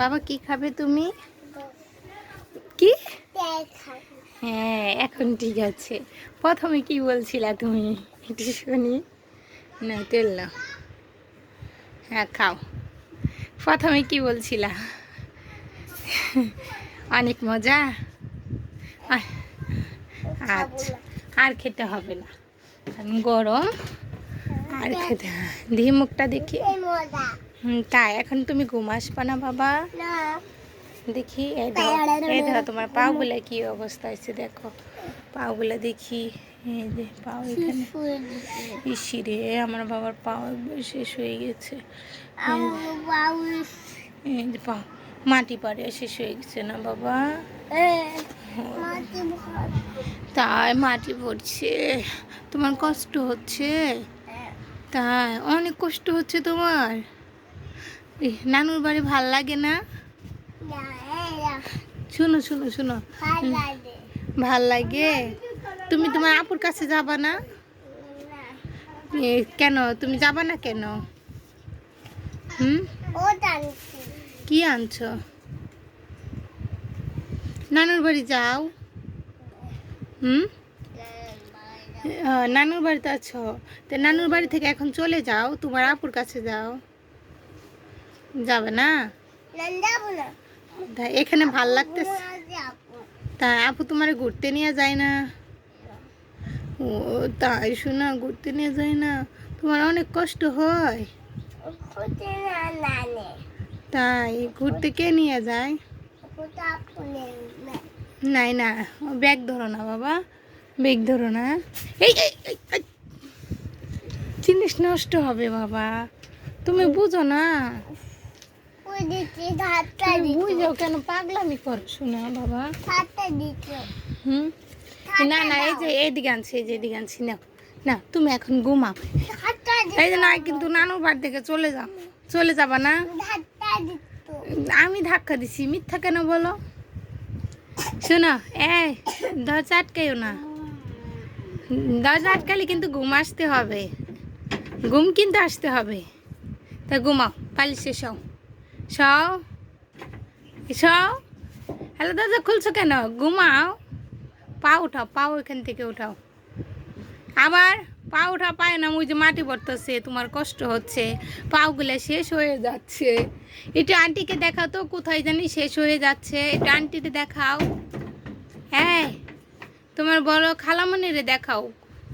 বাবা কি খাবে তুমি? কি? হ্যাঁ এখন ঠিক আছে। প্রথমে কি বলছিলা তুমি? একটু শুনি। না তেল না। হ্যাঁ খাও। প্রথমে কি বলছিলা? অনেক মজা? আচ্ছা। আর খেতে হবে না। গরম। আর খেতে দিয়ে মুখটা দেখি। তাই এখন তুমি ঘুমাসবা না বাবা? দেখি এই দেখো এই দেখো তোমার পাগুলা কি অবস্থা আছে দেখো। পাগুলা দেখি এই যে পাও এখানে। ইসি রে আমার বাবার পাও শেষ হয়ে গেছে। এই যে পাও মাটি পাড়ে শেষ হয়ে গেছে না বাবা? তাই মাটি পড়ছে তোমার কষ্ট হচ্ছে? তাই অনেক কষ্ট হচ্ছে তোমার? নানুর বাড়ি ভালো লাগে না? শুনো শুনো শুনো। ভালো লাগে। তুমি তোমার আপুর কাছে যাবা না? কেন? তুমি যাবা না কেন? হুম? কি আনছো? নানুর বাড়ি যাও। হুম? নানুর বাড়িতে আছো। তো নানুর বাড়ি থেকে এখন চলে যাও তোমার আপুর কাছে যাও। যাবে না? তা এখানে ভালো লাগতেছে। তা আপু তোমার ঘুরতে নিয়ে যায় না? ও তাই শোনা ঘুরতে নিয়ে যায় না। তোমার অনেক কষ্ট হয়। তাই ঘুরতে কে নিয়ে যায়? নাই না। ব্যাগ ধরো না বাবা ব্যাগ ধরো না। এই। জিনিস নষ্ট হবে বাবা। তুমি বুঝো না। বুঝো কেন পাগলামি বাবা? হুম? না না এই যে এইদিকে আনছি এই যে এদিকে আনছি না না তুমি এখন ঘুমাও। এই যে না কিন্তু নানুর বাড়ি থেকে চলে যাও। চলে যাবা না? আমি ধাক্কা দিছি মিথ্যা কেন বলো? শোনো এই দরজা আটকাইও না। দরজা আটকালে কিন্তু ঘুম আসতে হবে। ঘুম কিন্তু আসতে হবে। তা ঘুমাও পালিশে শও শও শও হ্যালো দাদা খুলছো কেন? ঘুমাও। পা উঠাও পাও এখান থেকে উঠাও। আবার পা উঠা পায় না ওই যে মাটি পড়তেছে তোমার কষ্ট হচ্ছে। পাগুলো শেষ হয়ে যাচ্ছে। এটা আন্টিকে দেখাও তো কোথায় জানি শেষ হয়ে যাচ্ছে। এটা আন্টিতে দেখাও। হ্যাঁ তোমার বড় খালামনিরে দেখাও।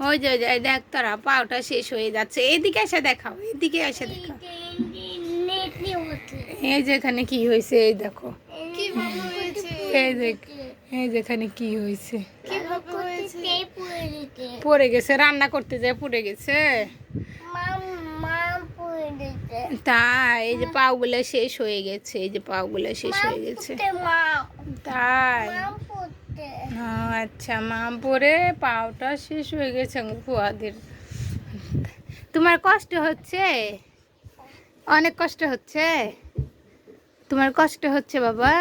ওই যে, দেখ তোরা পাওটা শেষ হয়ে যাচ্ছে। এদিকে এসে দেখাও এদিকে এসে দেখাও। এই যেখানে কি হয়েছে এই দেখো। এই যে এই যেখানে কি হয়েছে? পড়ে গেছে রান্না করতে যায় পড়ে গেছে। তাই এই যে পাগুলো শেষ হয়ে গেছে এই যে পাগুলো শেষ হয়ে গেছে। তাই। আচ্ছা মা পরে পাওটা শেষ হয়ে গেছে ফুয়াদের তোমার কষ্ট হচ্ছে? অনেক কষ্ট হচ্ছে? তোমার কষ্ট হচ্ছে বাবা।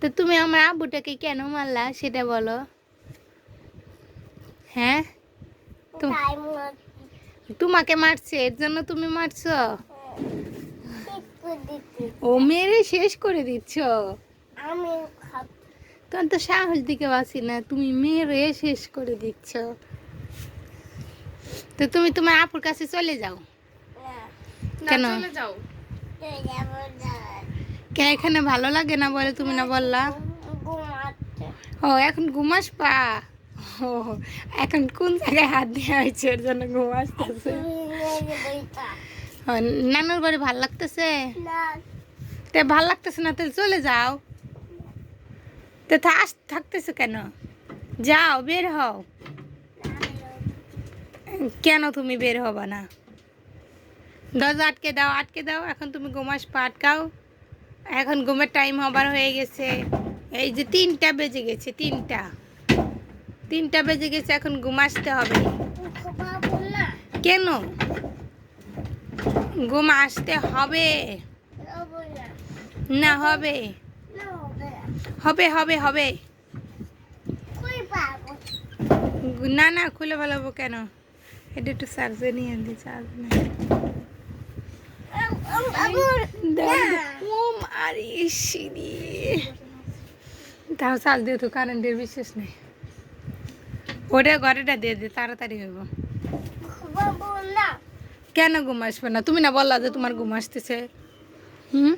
তো তুমি আমার আব্বুটাকে কেন মারলা সেটা বলো। হ্যাঁ? তোমাকে মারছে এর জন্য তুমি মারছো? ও মেরে শেষ করে দিচ্ছ? তোমার তো সাহস দিকে বাসি না তুমি মেরে শেষ করে দিচ্ছ। তো তুমি তোমার আপুর কাছে চলে যাও। কেন? কে এখানে ভালো লাগে না বলে তুমি না বললা? ও এখন ঘুমাস পা? ও এখন কোন জায়গায় হাত দেওয়া হয়েছে ওর জন্য ঘুম আসতেছে? নানুর বাড়ি ভালো লাগতেছে? তে ভালো লাগতেছে না তাহলে চলে যাও। তো থাকতেছে কেন? যাও বের হও। কেন তুমি বের হবা না? দরজা আটকে দাও আটকে দাও এখন তুমি ঘুমাস পা আটকাও। এখন ঘুমের টাইম হবার হয়ে গেছে। এই যে তিনটা বেজে গেছে তিনটা। তিনটা বেজে গেছে এখন ঘুম আসতে হবে। কেন? ঘুম আসতে হবে। না হবে। হবে হবে হবে। না না খুলে ভালো কেন? এটা একটু চার্জে নিয়ে দিই চার্জ তাও চাল দিয়ে তো কারেন্টের বিশেষ নেই ওটা ঘরেটা দিয়ে দে তাড়াতাড়ি হইব কেন ঘুম আসবে না তুমি না বললা যে তোমার ঘুম আসতেছে হুম